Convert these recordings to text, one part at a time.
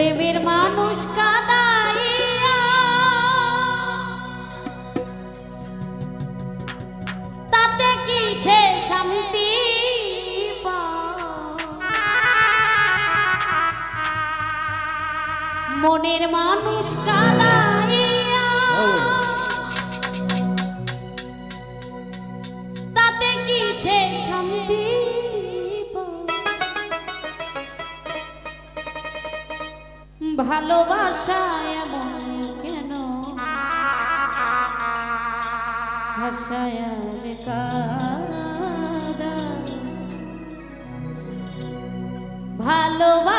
প্রেমের মানুষ কাদাইয়া তাতে কি সে শান্তি? মনের মানুষ কাদাইয়া ভালোবাসা এমন কেন? ভাষায় ভালোবাসা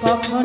কখন